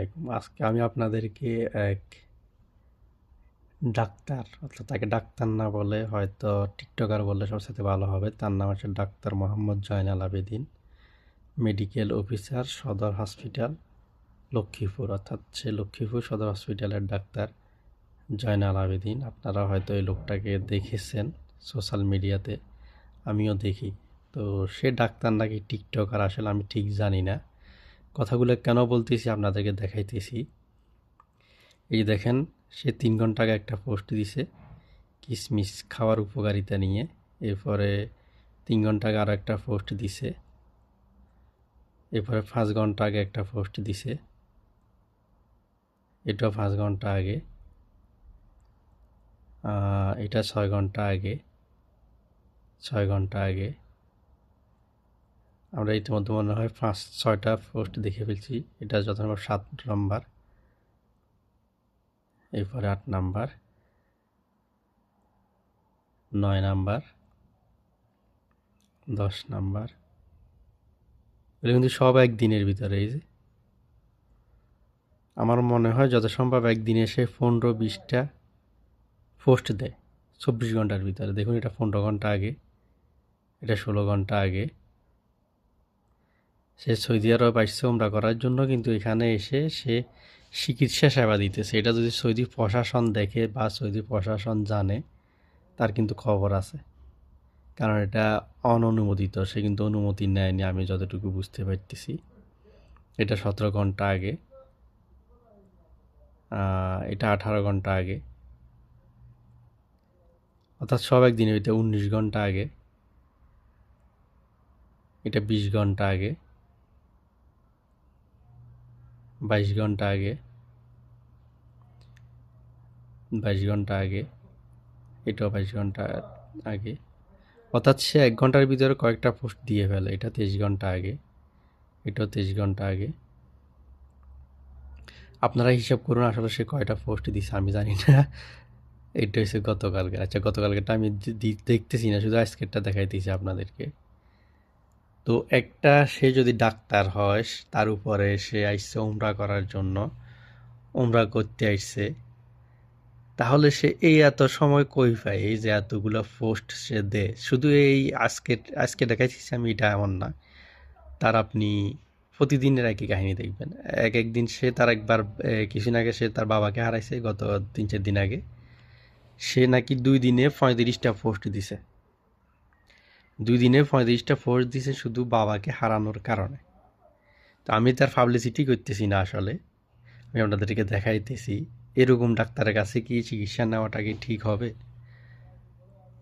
আলাইকুম। আজকে আমি আপনাদেরকে এক ডাক্তার, অর্থাৎ তাকে ডাক্তার না বলে হয়তো টিকটকার বললে সবসাথে ভালো হবে। তার নাম হচ্ছে doctor Mohammad Joynal Abedin, medical officer, Sadar hospital, Lakshmipur. অর্থাৎ সে লক্ষ্মীপুর সদর হসপিটালের ডাক্তার জয়নাল আবেদিন। আপনারা হয়তো এই লোকটাকে দেখেছেন সোশ্যাল মিডিয়াতে, আমিও দেখি। তো সে ডাক্তার নাকি টিকটকার, আসলে আমি ঠিক জানি না। কথাগুলো কেন বলতেছি, আপনাদেরকে দেখাইতেছি। এই দেখেন, সে তিন ঘণ্টা আগে একটা পোস্ট দিছে কিশমিশ খাওয়ার উপকারিতা নিয়ে। এরপরে তিন ঘণ্টা আগে আরও একটা পোস্ট দিছে, এরপরে পাঁচ ঘণ্টা আগে একটা পোস্ট দিছে, এটাও পাঁচ ঘণ্টা আগে এটা ছয় ঘণ্টা আগে, ছয় ঘণ্টা আগে। আমরা ইতিমধ্যে মনে হয় পাঁচ ছয়টা পোস্ট দেখে ফেলছি। এটা যথাসম্ভব সাত নাম্বার। এরপরে আট নাম্বার। নয় নাম্বার। দশ নাম্বার। এগুলো কিন্তু সব একদিনের ভিতরে, এই যে। আমার মনে হয় যত সম্ভব একদিনে সে পনেরো বিশটা পোস্ট দেয়, চব্বিশ ঘণ্টার ভিতরে। দেখুন এটা পনেরো ঘণ্টা আগে, এটা ষোলো ঘণ্টা আগে। সে সৌদি আরব আসছে ওমরা করার জন্য, কিন্তু এখানে এসে সে চিকিৎসা সেবা দিতেছে। এটা যদি সৌদি প্রশাসন দেখে বা সৌদি প্রশাসন জানে, তার কিন্তু খবর আছে। কারণ এটা অননুমোদিত, সে কিন্তু অনুমতি নেয়নি, আমি যতটুকু বুঝতে পারতেছি। এটা সতেরো ঘণ্টা আগে। এটা আঠারো ঘণ্টা আগে। অর্থাৎ সব একদিনে এটা উনিশ ঘণ্টা আগে। এটা বিশ ঘণ্টা আগে। বাইশ ঘণ্টা আগে, বাইশ ঘণ্টা আগে, এটাও বাইশ ঘণ্টা আগে। অর্থাৎ সে এক ঘণ্টার ভিতরে কয়েকটা পোস্ট দিয়ে ফেলে, এটা তেইশ ঘণ্টা আগে, এটাও তেইশ ঘণ্টা আগে। আপনারা হিসাব করুন আসলে সে কয়টা পোস্ট দিছে, আমি জানি না। এটা হচ্ছে গতকালকে। আচ্ছা গতকালকেটা আমি দেখতেছি না, শুধু আজকেরটা দেখাইতেছি আপনাদেরকে। তো একটা সে যদি ডাক্তার হয়, তার উপরে সে আইসছে উমরা করার জন্য, উমরা করতে আইসছে তাহলে সে এই এত সময় কই পায়? এই যে এতগুলো পোস্ট সে দেয় শুধু এই আজকে আজকে দেখাইছি আমি, এটা এমন না। তার আপনি প্রতিদিনের একই কাহিনী দেখবেন। এক একদিন সে তার একবার কিছুদিন আগে সে তার বাবাকে হারাইছে, গত তিন চার দিন আগে। সে নাকি দুই দিনে পঁয়ত্রিশটা পোস্ট দিছে। দুই দিনে পঁয়ত্রিশটা পোস্ট দিছে শুধু বাবাকে হারানোর কারণে। তো আমি তার পাবলিসিটি করতেছি না আসলে। আমি আপনাদেরকে দেখাইতেছি, এরকম ডাক্তারের কাছে কি চিকিৎসা নেওয়াটা কি ঠিক হবে?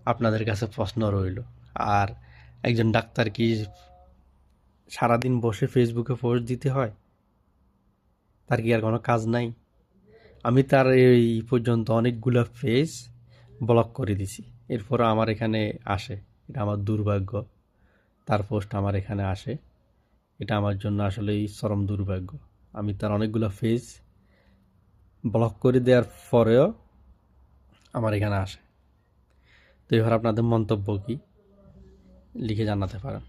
আপনাদের কাছে প্রশ্ন রইল। আর একজন ডাক্তার কি সারাদিন বসে ফেসবুকে পোস্ট দিতে হয়? তার কি আর কোনো কাজ নাই? আমি তার এই পর্যন্ত অনেকগুলো পেজ ব্লক করে দিছি। এরপর আমার এখানে আসে। এটা আমার দুর্ভাগ্য। তার পোস্ট আমার এখানে আসে। এটা আমার জন্য আসলেই চরম দুর্ভাগ্য। আমি তার অনেকগুলো পেজ ব্লক করে দেওয়ার পরেও আমার এখানে আসে। তো এবার আপনাদের মন্তব্য কী? লিখে জানাতে পারেন।